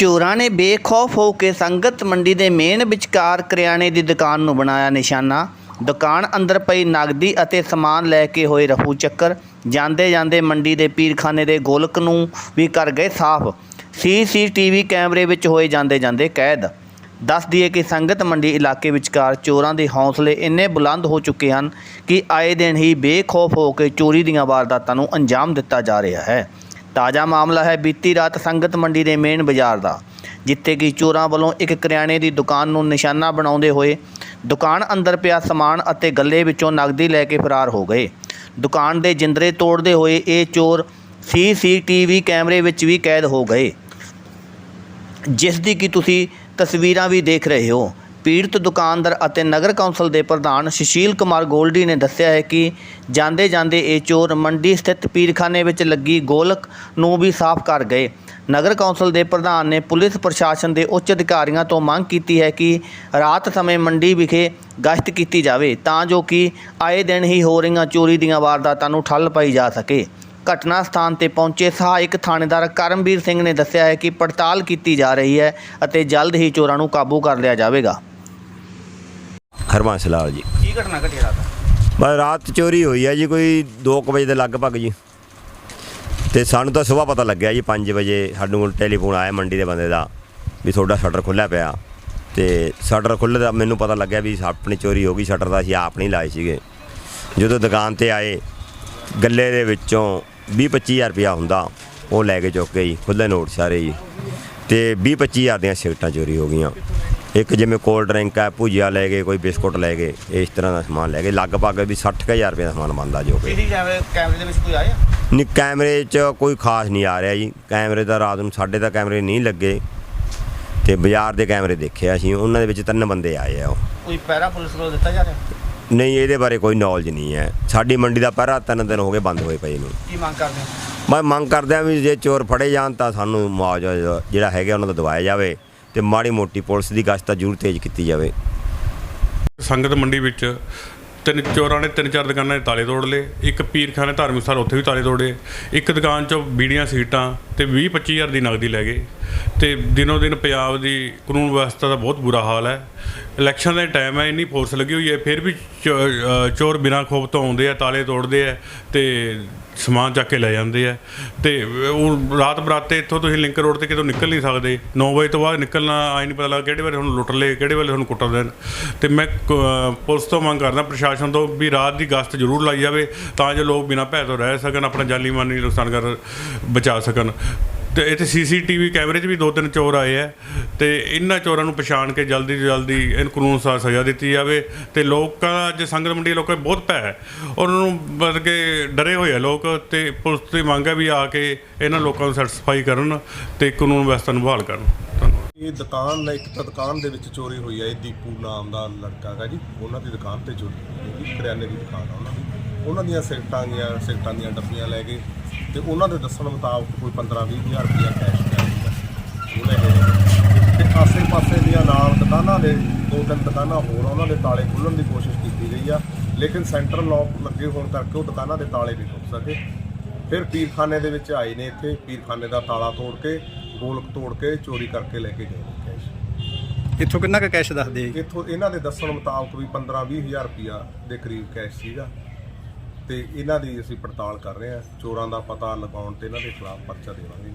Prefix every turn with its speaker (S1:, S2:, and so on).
S1: ਚੋਰਾਂ ਨੇ ਬੇਖੌਫ ਹੋ ਕੇ ਸੰਗਤ ਮੰਡੀ ਦੇ ਮੇਨ ਵਿਚਕਾਰ ਕਰਿਆਨੇ ਦੀ ਦੁਕਾਨ ਨੂੰ ਬਣਾਇਆ ਨਿਸ਼ਾਨਾ। ਦੁਕਾਨ ਅੰਦਰ ਪਈ ਨਗਦੀ ਅਤੇ ਸਮਾਨ ਲੈ ਕੇ ਹੋਏ ਰਫੂ ਚੱਕਰ। ਜਾਂਦੇ ਜਾਂਦੇ ਮੰਡੀ ਦੇ ਪੀਰਖਾਨੇ ਦੇ ਗੋਲਕ ਨੂੰ ਵੀ ਕਰ ਗਏ ਸਾਫ਼। ਸੀਸੀਟੀਵੀ ਕੈਮਰੇ ਵਿੱਚ ਹੋਏ ਜਾਂਦੇ ਜਾਂਦੇ ਕੈਦ। ਦੱਸ ਦਈਏ ਕਿ ਸੰਗਤ ਮੰਡੀ ਇਲਾਕੇ ਵਿਚਕਾਰ ਚੋਰਾਂ ਦੇ ਹੌਸਲੇ ਇੰਨੇ ਬੁਲੰਦ ਹੋ ਚੁੱਕੇ ਹਨ ਕਿ ਆਏ ਦਿਨ ਹੀ ਬੇਖੌਫ ਹੋ ਕੇ ਚੋਰੀ ਦੀਆਂ ਵਾਰਦਾਤਾਂ ਨੂੰ ਅੰਜਾਮ ਦਿੱਤਾ ਜਾ ਰਿਹਾ ਹੈ। ਤਾਜ਼ਾ ਮਾਮਲਾ ਹੈ ਬੀਤੀ ਰਾਤ ਸੰਗਤ ਮੰਡੀ ਦੇ ਮੇਨ ਬਾਜ਼ਾਰ ਦਾ, ਜਿੱਥੇ ਕਿ ਚੋਰਾਂ ਵੱਲੋਂ ਇੱਕ ਕਰਿਆਣੇ ਦੀ ਦੁਕਾਨ ਨੂੰ ਨਿਸ਼ਾਨਾ ਬਣਾਉਂਦੇ ਹੋਏ ਦੁਕਾਨ ਅੰਦਰ ਪਿਆ ਸਮਾਨ ਅਤੇ ਗੱਲੇ ਵਿੱਚੋਂ ਨਗਦੀ ਲੈ ਕੇ ਫਰਾਰ ਹੋ ਗਏ। ਦੁਕਾਨ ਦੇ ਜਿੰਦਰੇ ਤੋੜਦੇ ਹੋਏ ਇਹ ਚੋਰ ਸੀਸੀਟੀਵੀ ਕੈਮਰੇ ਵਿੱਚ ਵੀ ਕੈਦ ਹੋ ਗਏ। ਜਿਸ ਦੀ ਕਿ ਤੁਸੀਂ ਤਸਵੀਰਾਂ ਵੀ ਦੇਖ ਰਹੇ ਹੋ। ਪੀੜਤ ਦੁਕਾਨਦਾਰ ਅਤੇ ਨਗਰ ਕੌਂਸਲ ਦੇ ਪ੍ਰਧਾਨ ਸੁਸ਼ੀਲ ਕੁਮਾਰ ਗੋਲਡੀ ਨੇ ਦੱਸਿਆ ਹੈ ਕਿ ਜਾਂਦੇ ਜਾਂਦੇ ਇਹ ਚੋਰ ਮੰਡੀ ਸਥਿਤ ਪੀਰਖਾਨੇ ਵਿੱਚ ਲੱਗੀ ਗੋਲਕ ਨੂੰ ਵੀ ਸਾਫ਼ ਕਰ ਗਏ। ਨਗਰ ਕੌਂਸਲ ਦੇ ਪ੍ਰਧਾਨ ਨੇ ਪੁਲਿਸ ਪ੍ਰਸ਼ਾਸਨ ਦੇ ਉੱਚ ਅਧਿਕਾਰੀਆਂ ਤੋਂ ਮੰਗ ਕੀਤੀ ਹੈ ਕਿ ਰਾਤ ਸਮੇਂ ਮੰਡੀ ਵਿਖੇ ਗਸ਼ਤ ਕੀਤੀ ਜਾਵੇ ਤਾਂ ਜੋ ਕਿ ਆਏ ਦਿਨ ਹੀ ਹੋ ਰਹੀਆਂ ਚੋਰੀ ਦੀਆਂ ਵਾਰਦਾਤਾਂ ਨੂੰ ਠੱਲ ਪਾਈ ਜਾ ਸਕੇ। ਘਟਨਾ ਸਥਾਨ ਤੇ ਪਹੁੰਚੇ ਸਹਾਇਕ ਥਾਣੇਦਾਰ ਕਰਮਵੀਰ ਸਿੰਘ ਨੇ ਦੱਸਿਆ ਹੈ ਕਿ ਪੜਤਾਲ ਕੀਤੀ ਜਾ ਰਹੀ ਹੈ ਅਤੇ ਜਲਦ ਹੀ ਚੋਰਾਂ ਨੂੰ ਕਾਬੂ ਕਰ ਲਿਆ ਜਾਵੇਗਾ।
S2: ਹਰਬੰਸ ਲਾਲ ਜੀ।
S1: ਕੀ ਘਟਨਾ ਘਟੀ ਰਾਤ?
S2: ਬਸ ਰਾਤ ਚੋਰੀ ਹੋਈ ਹੈ ਜੀ ਕੋਈ 2 ਵਜੇ ਦੇ ਲਗਭਗ ਜੀ। ਤੇ ਸਾਨੂੰ ਤਾਂ ਸਵੇਰ ਪਤਾ ਲੱਗਿਆ ਜੀ 5 ਵਜੇ ਸਾਨੂੰ ਕੋਲ ਟੈਲੀਫੋਨ ਆਇਆ ਮੰਡੀ ਦੇ ਬੰਦੇ ਦਾ ਵੀ ਤੁਹਾਡਾ ਸ਼ਟਰ ਖੁੱਲਿਆ ਪਿਆ। ਤੇ ਸ਼ਟਰ ਖੁੱਲ੍ਹੇ ਦਾ ਮੈਨੂੰ ਪਤਾ ਲੱਗਿਆ ਵੀ ਆਪਣੀ ਚੋਰੀ ਹੋ ਗਈ ਸ਼ਟਰ ਦਾ ਅਸੀਂ ਆਪ ਨਹੀਂ ਲਾਏ ਸੀਗੇ। ਜਦੋਂ ਦੁਕਾਨ ਤੇ ਆਏ ਗੱਲੇ ਦੇ ਵਿੱਚੋਂ 20 25000 ਰੁਪਇਆ ਹੁੰਦਾ ਉਹ ਲੈ ਕੇ ਚੁੱਕ ਗਏ ਜੀ ਖੁੱਲੇ ਨੋਟ ਸਾਰੇ ਜੀ। ਤੇ 20 25000 ਦੀਆਂ ਸਿਗਰਟਾਂ ਚੋਰੀ ਹੋ ਗਈਆਂ। ਇੱਕ ਜਿਵੇਂ ਕੋਲਡ ਡਰਿੰਕ ਹੈ ਭੁਜੀਆ ਲੈ ਗਏ ਕੋਈ ਬਿਸਕੁਟ ਲੈ ਗਏ ਇਸ ਤਰ੍ਹਾਂ ਦਾ ਸਮਾਨ ਲੈ ਗਏ। ਲਗਭਗ ਵੀ 60000 ਰੁਪਏ ਦਾ ਸਮਾਨ ਬਣਦਾ ਜੋ ਕਿ
S1: ਸੀਸੀ ਕੈਮਰੇ ਦੇ ਵਿੱਚ ਕੋਈ ਆਇਆ?
S2: ਨਹੀਂ ਕੈਮਰੇ 'ਚ ਕੋਈ ਖਾਸ ਨਹੀਂ ਆ ਰਿਹਾ ਜੀ। ਕੈਮਰੇ ਤਾਂ ਰਾਤ ਨੂੰ ਸਾਡੇ ਤਾਂ ਕੈਮਰੇ ਨਹੀਂ ਲੱਗੇ। ਤੇ ਬਾਜ਼ਾਰ ਦੇ ਕੈਮਰੇ ਦੇਖਿਆ ਅਸੀਂ ਉਹਨਾਂ ਦੇ ਵਿੱਚ ਤਿੰਨ ਬੰਦੇ ਆਏ ਆ ਉਹ।
S1: ਕੋਈ ਪੈਰਾ ਪੁਲਿਸ ਵੱਲੋਂ ਦਿੱਤਾ ਜਾ ਰਿਹਾ?
S2: ਨਹੀਂ ਇਹਦੇ ਬਾਰੇ ਕੋਈ ਨੌਲੇਜ ਨਹੀਂ ਹੈ। ਸਾਡੀ ਮੰਡੀ ਦਾ ਪਹਿਰਾ ਤਿੰਨ ਦਿਨ ਹੋ ਗਏ ਬੰਦ ਹੋਏ ਪਏ ਨੂੰ।
S1: ਕੀ ਮੰਗ ਕਰਦੇ
S2: ਮੈਂ ਮੰਗ ਕਰਦੇ ਆ ਵੀ ਜੇ ਚੋਰ ਫੜੇ ਜਾਣ ਤਾਂ ਸਾਨੂੰ ਮੁਆਵਜ਼ਾ ਜਿਹੜਾ ਹੈਗਾ ਉਹਨਾਂ ਦਾ ਦਵਾਇਆ ਜਾਵੇ। ਤੇ ਮਾੜੀ ਮੋਟੀ ਪੁਲਿਸ ਦੀ ਗਸ਼ਤ ਤਾਂ ਜ਼ਰੂਰ ਤੇਜ਼ ਕੀਤੀ ਜਾਵੇ।
S3: ਸੰਗਤ ਮੰਡੀ ਵਿੱਚ ਤਿੰਨ ਚੋਰਾਂ ਨੇ ਤਿੰਨ ਚਾਰ ਦੁਕਾਨਾਂ ਦੇ ਤਾਲੇ ਤੋੜ ਲਏ। ਇੱਕ ਪੀਰਖਾਨੇ ਧਾਰਮਿਕ ਸਥਾਨ ਉੱਥੇ ਵੀ ਤਾਲੇ ਤੋੜੇ। ਇੱਕ ਦੁਕਾਨ 'ਚੋਂ ਬੀੜੀਆਂ, ਸੀਟਾਂ ਤੇ 20 25000 ਦੀ ਨਗਦੀ ਲੈ ਗਏ। ਤੇ ਦਿਨੋ ਦਿਨ ਪੰਜਾਬ ਦੀ ਕਾਨੂੰਨ ਵਿਵਸਥਾ ਦਾ ਬਹੁਤ ਬੁਰਾ ਹਾਲ ਹੈ। ਇਲੈਕਸ਼ਨ ਦਾ ਟਾਈਮ ਹੈ, ਇੰਨੀ ਫੋਰਸ ਲੱਗੀ ਹੋਈ ਹੈ, ਫਿਰ ਵੀ ਚੋ- ਚੋਰ ਬਿਨਾਂ ਖੋਫ ਤੋਂ ਆਉਂਦੇ ਆ, ਤਾਲੇ ਤੋੜਦੇ ਆ ਤੇ ਸਮਾਨ ਚੱਕ ਕੇ ਲੈ ਜਾਂਦੇ ਆ। ਤੇ ਉਹ ਰਾਤ ਬਰਾਤੇ ਇੱਥੋਂ ਤੁਸੀਂ ਲਿੰਕ ਰੋਡ ਤੇ ਕਿਤੋਂ ਨਿਕਲ ਨਹੀਂ ਸਕਦੇ। 9 ਵਜੇ ਤੋਂ ਬਾਅਦ ਨਿਕਲਣਾ ਆਈ ਨਹੀਂ ਪਤਾ ਲੱਗਾ ਕਿਹੜੇ ਵੇਲੇ ਤੁਹਾਨੂੰ ਲੁੱਟ ਲਏ, ਕਿਹੜੇ ਵੇਲੇ ਤੁਹਾਨੂੰ ਕੁੱਟ ਦੇਣ। ਤੇ ਮੈਂ ਕ- ਪੁਲਿਸ ਤੋਂ ਮੰਗ ਕਰਦਾ ਪ੍ਰਸ਼ਾਸਨ ਤੋਂ ਵੀ ਰਾਤ ਦੀ ਗਸ਼ਤ ਜ਼ਰੂਰ ਲਾਈ ਜਾਵੇ, ਤਾਂ ਜੋ ਲੋਕ ਬਿਨਾਂ ਭੈ ਤੋਂ ਰਹਿ ਸਕਣ, ਆਪਣਾ ਜਾਨੀ ਮਾਨੀ ਨੁਕਸਾਨ ਕਰ, ਬਚਾ ਸਕਣ। ਤੇ ਇੱਥੇ ਸੀਸੀਟੀਵੀ ਕੈਮਰੇ 'ਚ ਵੀ ਦੋ ਤਿੰਨ ਚੋਰ ਆਏ ਆ ਤੇ ਇਹਨਾਂ ਚੋਰਾਂ ਨੂੰ ਪਛਾਣ ਕੇ ਜਲਦੀ ਤੋਂ ਜਲਦੀ ਇਹਨੂੰ ਕਾਨੂੰਨ ਅਨੁਸਾਰ ਸਜ਼ਾ ਦਿੱਤੀ ਜਾਵੇ ਤੇ ਲੋਕਾਂ ਦਾ ਅੱਜ ਸੰਗਤ ਮੰਡੀ ਲੋਕਾਂ 'ਚ ਬਹੁਤ ਭੈ ਹੈ। ਉਹਨਾਂ ਨੂੰ ਮਤਲਬ ਕਿ ਡਰੇ ਹੋਏ ਆ ਲੋਕ ਤੇ ਪੁਲਿਸ ਦੀ ਮੰਗ ਹੈ ਵੀ ਆ ਕੇ ਇਹਨਾਂ ਲੋਕਾਂ ਨੂੰ ਸੈਟੀਸਫਾਈ ਕਰਨ ਤੇ ਕਾਨੂੰਨ ਵਿਵਸਥਾ ਨੂੰ ਬਹਾਲ ਕਰਨ। ਧੰਨਵਾਦ।
S4: ਇਹ ਦੁਕਾਨ ਇੱਕ ਤਾਂ ਦੁਕਾਨ ਦੇ ਵਿੱਚ ਚੋਰੀ ਹੋਈ ਹੈ ਇਹ ਦੀਪੂ ਨਾਮ ਦਾ ਲੜਕਾ ਹੈਗਾ ਜੀ। ਉਹਨਾਂ ਦੀ ਦੁਕਾਨ ਤੇ ਚੋਰੀ ਹੋਈ ਹੈ ਕਰਿਆਨੇ ਦੀ ਦੁਕਾਨ ਆ ਉਹਨਾਂ ਦੀ। ਉਹਨਾਂ ਦੀਆਂ ਸਿਗਰਟਾਂ ਦੀਆਂ ਸਿਗਰਟਾਂ ਦੀਆਂ ਡੱਬੀਆਂ ਲੈ ਗਏ। ਤੇ ਉਹਨਾਂ ਦੇ ਦੱਸਣ ਮੁਤਾਬਕ ਕੋਈ 15 20 ਹਜ਼ਾਰ ਰੁਪਇਆ ਕੈਸ਼ ਪਿਆ ਸੀਗਾ ਉਹ ਲੈ ਗਏ। ਤੇ ਆਸੇ-ਪਾਸੇ ਦੀਆਂ ਨਾਲ ਦੁਕਾਨਾਂ ਦੇ ਦੋ ਤਿੰਨ ਦੁਕਾਨਾਂ ਹੋਰ ਉਹਨਾਂ ਦੇ ਤਾਲੇ ਖੁੱਲਣ ਦੀ ਕੋਸ਼ਿਸ਼ ਕੀਤੀ ਗਈ ਆ। ਲੇਕਿਨ ਸੈਂਟਰ ਲੌਕ ਲੱਗੇ ਹੋਣ ਕਰਕੇ ਉਹ ਦੁਕਾਨਾਂ ਦੇ ਤਾਲੇ ਨਹੀਂ ਖੁੱਲ ਸਕੇ। ਫਿਰ ਪੀਰਖਾਨੇ ਦੇ ਵਿੱਚ ਆਏ ਨੇ ਇੱਥੇ ਪੀਰਖਾਨੇ ਦਾ ਤਾਲਾ ਤੋੜ ਕੇ ਗੋਲਕ ਤੋੜ ਕੇ ਚੋਰੀ ਕਰਕੇ ਲੈ ਕੇ ਗਏ ਕੈਸ਼
S5: ਇੱਥੋਂ ਕਿੰਨਾ ਕੁ ਕੈਸ਼ ਦੱਸਦੇ ਆ?
S4: ਇੱਥੋਂ ਇਹਨਾਂ ਦੇ ਦੱਸਣ ਮੁਤਾਬਕ ਵੀ 15-20 ਹਜ਼ਾਰ ਰੁਪਇਆ ਦੇ ਕਰੀਬ ਕੈਸ਼ ਸੀਗਾ। ਤੇ ਇਹਨਾਂ ਦੀ ਅਸੀਂ ਪੜਤਾਲ ਕਰ ਰਹੇ ਹਾਂ। ਚੋਰਾਂ ਦਾ ਪਤਾ ਲਗਾਉਣ ਤੇ ਇਹਨਾਂ ਦੇ ਖਿਲਾਫ ਪਰਚਾ ਦੇਵਾਂਗੇ।